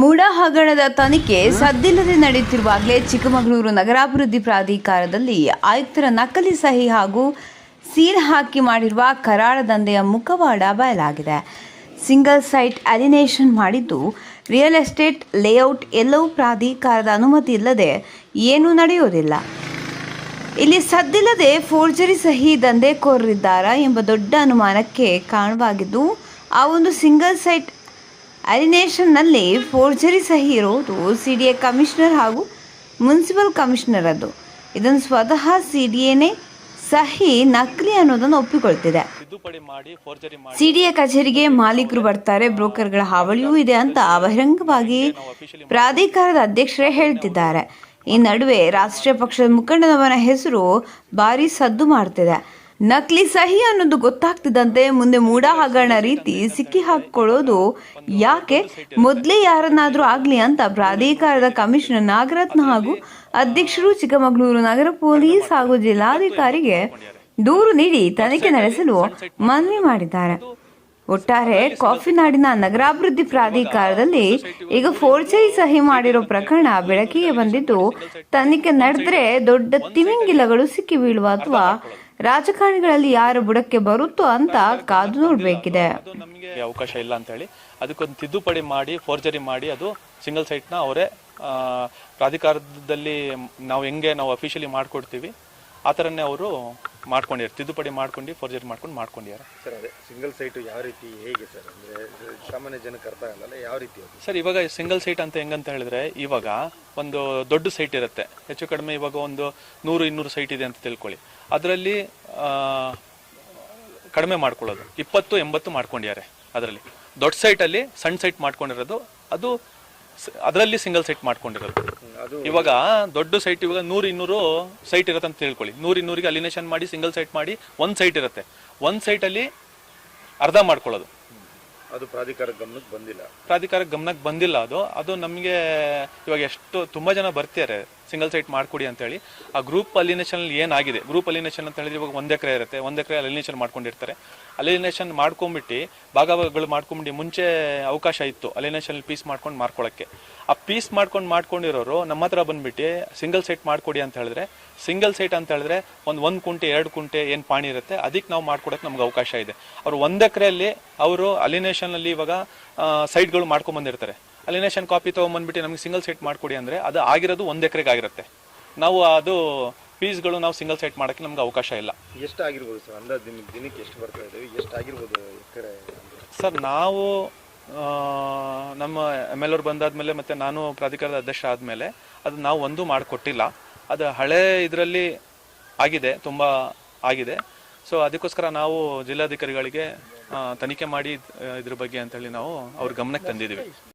ಮೂಡ ಹಗರಣದ ತನಿಖೆ ಸದ್ದಿಲ್ಲದೆ ನಡೆಯುತ್ತಿರುವಾಗಲೇ ಚಿಕ್ಕಮಗಳೂರು ನಗರಾಭಿವೃದ್ಧಿ ಪ್ರಾಧಿಕಾರದಲ್ಲಿ ಆಯುಕ್ತರ ನಕಲಿ ಸಹಿ ಹಾಗೂ ಸೀಲ್ ಹಾಕಿ ಮಾಡಿರುವ ಕರಾಳ ದಂಧೆಯ ಮುಖವಾಡ ಬಯಲಾಗಿದೆ. ಸಿಂಗಲ್ ಸೈಟ್ ಅಲಿನೇಷನ್ ಮಾಡಿದ್ದು, ರಿಯಲ್ ಎಸ್ಟೇಟ್ ಲೇಔಟ್ ಎಲ್ಲವೂ ಪ್ರಾಧಿಕಾರದ ಅನುಮತಿ ಇಲ್ಲದೆ ಏನೂ ನಡೆಯುವುದಿಲ್ಲ. ಇಲ್ಲಿ ಸದ್ದಿಲ್ಲದೆ ಫೋರ್ಜರಿ ಸಹಿ ದಂಧೆಕೋರರಿದ್ದಾರಾ ಎಂಬ ದೊಡ್ಡ ಅನುಮಾನಕ್ಕೆ ಕಾರಣವಾಗಿದ್ದು, ಆ ಒಂದು ಸಿಂಗಲ್ ಸೈಟ್ ಅಲಿನೇಷನ್ನಲ್ಲಿ ಫೋರ್ಜರಿ ಸಹಿ ಇರೋದು ಸಿ ಡಿ ಎ ಕಮಿಷನರ್ ಹಾಗೂ ಮುನ್ಸಿಪಲ್ ಕಮಿಷನರ್ ಅದು ಇದನ್ನು ಸ್ವತಃ ಸಿ ಡಿ ಎನೇ ಸಹಿ ನಕಲಿ ಅನ್ನೋದನ್ನು ಒಪ್ಪಿಕೊಳ್ತಿದೆ. ಸಿ ಡಿ ಎ ಕಚೇರಿಗೆ ಮಾಲೀಕರು ಬರ್ತಾರೆ ಬ್ರೋಕರ್ಗಳ ಹಾವಳಿಯೂ ಇದೆ ಅಂತ ಬಹಿರಂಗವಾಗಿ ಪ್ರಾಧಿಕಾರದ ಅಧ್ಯಕ್ಷರೇ ಹೇಳ್ತಿದ್ದಾರೆ. ಈ ನಡುವೆ ರಾಷ್ಟ್ರೀಯ ಪಕ್ಷದ ಮುಖಂಡನವನ ಹೆಸರು ಭಾರಿ ಸದ್ದು ಮಾಡ್ತಿದೆ. ನಕಲಿ ಸಹಿ ಅನ್ನೋದು ಗೊತ್ತಾಗ್ತಿದ್ದಂತೆ ಮುಂದೆ ಮೂಡ ಹಗರಣ ರೀತಿ ಸಿಕ್ಕಿ ಹಾಕೊಳ್ಳೋದು ಯಾಕೆ? ಮೊದಲೇ ಯಾರನ್ನಾದ್ರೂ ಆಗ್ಲಿ ಅಂತ ಪ್ರಾಧಿಕಾರದ ಕಮಿಷನರ್ ನಾಗರತ್ನ ಹಾಗೂ ಅಧ್ಯಕ್ಷರು ಚಿಕ್ಕಮಗಳೂರು ನಗರ ಪೊಲೀಸ್ ಹಾಗೂ ಜಿಲ್ಲಾಧಿಕಾರಿಗೆ ದೂರು ನೀಡಿ ತನಿಖೆ ನಡೆಸಲು ಮನವಿ ಮಾಡಿದ್ದಾರೆ. ಒಟ್ಟಾರೆ ಕಾಫಿ ನಾಡಿನ ನಗರಾಭಿವೃದ್ಧಿ ಪ್ರಾಧಿಕಾರದಲ್ಲಿ ಈಗ ಫೋರ್ಜರಿ ಸಹಿ ಮಾಡಿರೋ ಪ್ರಕರಣ ಬೆಳಕಿಗೆ ಬಂದಿದ್ದು, ತನಿಖೆ ನಡೆದ್ರೆ ದೊಡ್ಡ ತಿಮಿಂಗಿಲಗಳು ಸಿಕ್ಕಿ ಬೀಳುವ ಅಥವಾ ರಾಜಕಾರಣಿಗಳಲ್ಲಿ ಯಾರು ಬುಡಕ್ಕೆ ಬರುತ್ತೋ ಅಂತ ಕಾದು ನೋಡಬೇಕಿದೆ. ಅವಕಾಶ ಇಲ್ಲ ಅಂತ ಹೇಳಿ ಅದಕ್ಕೊಂದು ತಿದ್ದುಪಡಿ ಮಾಡಿ ಫೋರ್ಜರಿ ಮಾಡಿ ಅದು ಸಿಂಗಲ್ ಸೈಟ್ನ ಅವರೇ ಪ್ರಾಧಿಕಾರದಲ್ಲಿ ನಾವು ಹೆಂಗೆ ನಾವು ಅಫಿಷಿಯಲಿ ಮಾಡಿಕೊಡ್ತೀವಿ, ಆ ಥರನೇ ಅವರು ಮಾಡ್ಕೊಂಡಿದ್ದಾರೆ ತಿದ್ದುಪಡಿ ಮಾಡ್ಕೊಂಡು ಫೋರ್ಜರಿ ಮಾಡ್ಕೊಂಡು ಮಾಡ್ಕೊಂಡಿದ್ದಾರೆ ಸರ್ ಅದೇ ಸಿಂಗಲ್ ಸೈಟು ಯಾವ ರೀತಿ ಹೇಗೆ ಸರ್? ಅಂದರೆ ಸಾಮಾನ್ಯ ಜನಕ್ಕೆ ಅರ್ಥ ಆಗಲ್ಲ ಯಾವ ರೀತಿ ಅದು? ಸರ್ ಇವಾಗ ಸಿಂಗಲ್ ಸೈಟ್ ಅಂತ ಹೆಂಗಂತ ಹೇಳಿದ್ರೆ ಇವಾಗ ಒಂದು ದೊಡ್ಡ ಸೈಟ್ ಇರುತ್ತೆ. ಹೆಚ್ಚು ಕಡಿಮೆ ಇವಾಗ ಒಂದು ನೂರು ಇನ್ನೂರು ಸೈಟ್ ಇದೆ ಅಂತ ತಿಳ್ಕೊಳ್ಳಿ. ಅದರಲ್ಲಿ ಕಡಿಮೆ ಮಾಡ್ಕೊಳ್ಳೋದು. ಇಪ್ಪತ್ತು ಎಂಬತ್ತು ಮಾಡ್ಕೊಂಡಿದ್ದಾರೆ ಅದರಲ್ಲಿ. ದೊಡ್ಡ ಸೈಟಲ್ಲಿ ಸಣ್ಣ ಸೈಟ್ ಮಾಡ್ಕೊಂಡಿರೋದು. ಅದು ಅದರಲ್ಲಿ ಸಿಂಗಲ್ ಸೈಟ್ ಮಾಡ್ಕೊಂಡಿರೋದು. ಇವಾಗ ದೊಡ್ಡ ಸೈಟ್ ಇವಾಗ ನೂರು ಇನ್ನೂರು ಸೈಟ್ ಇರುತ್ತೆ ಅಂತ ತಿಳ್ಕೊಳ್ಳಿ. ನೂರು ಇನ್ನೂರಿಗೆ ಅಲಿನೇಷನ್ ಮಾಡಿ ಸಿಂಗಲ್ ಸೈಟ್ ಮಾಡಿ ಒಂದು ಸೈಟ್ ಇರುತ್ತೆ. ಒಂದು ಸೈಟಲ್ಲಿ ಅರ್ಧ ಮಾಡ್ಕೊಳ್ಳೋದು. ಅದು ಪ್ರಾಧಿಕಾರ ಗಮನಕ್ಕೆ ಬಂದಿಲ್ಲ. ಪ್ರಾಧಿಕಾರ ಗಮನಕ್ಕೆ ಬಂದಿಲ್ಲ ಅದು. ಅದು ನಮಗೆ ಇವಾಗ ಎಷ್ಟು, ತುಂಬಾ ಜನ ಬರ್ತಾರೆ ಸಿಂಗಲ್ ಸೈಟ್ ಮಾಡ್ಕೊಡಿ ಅಂತ ಹೇಳಿ ಆ ಗ್ರೂಪ್ ಅಲಿನೇಷನ್ ಏನಾಗಿದೆ? ಗ್ರೂಪ್ ಅಲಿನೇಷನ್ ಅಂತ ಹೇಳಿದ್ರೆ ಇವಾಗ ಒಂದ್ ಎಕರೆ ಇರುತ್ತೆ. ಒಂದ್ ಎಕರೆ ಅಲಿನೇಷನ್ ಮಾಡ್ಕೊಂಡಿರ್ತಾರೆ. ಅಲಿನೇಷನ್ ಮಾಡ್ಕೊಂಡ್ಬಿಟ್ಟು, ಭಾಗಗಳು ಮಾಡ್ಕೊಂಬಿಟ್ಟು ಮುಂಚೆ ಅವಕಾಶ ಇತ್ತು ಅಲಿನೇಷನ್ ಪೀಸ್ ಮಾಡ್ಕೊಂಡು ಮಾರ್ಕೊಳಕ್ಕೆ. ಆ ಪೀಸ್ ಮಾಡ್ಕೊಂಡು ಮಾಡ್ಕೊಂಡಿರೋರು ನಮ್ಮ ಹತ್ರ ಬಂದ್ಬಿಟ್ಟು ಸಿಂಗಲ್ ಸೈಟ್ ಮಾಡ್ಕೊಡಿ ಅಂತ ಹೇಳಿದ್ರೆ, ಸಿಂಗಲ್ ಸೈಟ್ ಅಂತ ಹೇಳಿದ್ರೆ ಒಂದು ಒಂದು ಕುಂಟೆ, ಎರಡು ಕುಂಟೆ ಏನು ಪಾಣಿ ಇರುತ್ತೆ, ಅದಕ್ಕೆ ನಾವು ಮಾಡ್ಕೊಡಕ್ಕೆ ನಮ್ಗೆ ಅವಕಾಶ ಇದೆ. ಅವ್ರು ಒಂದು ಎಕರೆಯಲ್ಲಿ ಅವರು ಅಲಿನೇಷನ್ ಅಲ್ಲಿ ಇವಾಗ ಸೈಟ್ಗಳು ಮಾಡ್ಕೊಂಡ್ ಬಂದಿರ್ತಾರೆ. ಅಲಿನೇಷನ್ ಕಾಪಿ ತೊಗೊಂಬಂದ್ಬಿಟ್ಟು ನಮಗೆ ಸಿಂಗಲ್ ಸೈಟ್ ಮಾಡ್ಕೊಡಿ ಅಂದ್ರೆ ಅದು ಆಗಿರೋದು ಒಂದು ಎಕರೆಗೆ ಆಗಿರುತ್ತೆ. ನಾವು ಅದು ಫೀಸ್ಗಳು ನಾವು ಸಿಂಗಲ್ ಸೈಟ್ ಮಾಡೋಕ್ಕೆ ನಮ್ಗೆ ಅವಕಾಶ ಇಲ್ಲ. ಎಷ್ಟು ಆಗಿರ್ಬೋದು ಸರ್? ಅಂದಾಜು ದಿನಕ್ಕೆ ದಿನಕ್ಕೆ ಎಷ್ಟು ಬರ್ತಾ ಎಷ್ಟು ಆಗಿರ್ಬೋದು ಎಕರೆ ಸರ್ ನಾವು ನಮ್ಮ ಎಂ ಎಲ್ ಅವ್ರು ಬಂದಾದ್ಮೇಲೆ ಮತ್ತೆ ನಾನು ಪ್ರಾಧಿಕಾರದ ಅಧ್ಯಕ್ಷ ಆದಮೇಲೆ ಅದು ನಾವು ಒಂದು ಮಾಡಿಕೊಟ್ಟಿಲ್ಲ. ಅದು ಹಳೆ ಇದರಲ್ಲಿ ಆಗಿದೆ ತುಂಬ ಆಗಿದೆ. ಸೊ ಅದಕ್ಕೋಸ್ಕರ ನಾವು ಜಿಲ್ಲಾಧಿಕಾರಿಗಳಿಗೆ ತನಿಖೆ ಮಾಡಿ ಇದ್ರ ಬಗ್ಗೆ ಅಂತೇಳಿ ನಾವು ಅವ್ರ ಗಮನಕ್ಕೆ ತಂದಿದ್ದೀವಿ.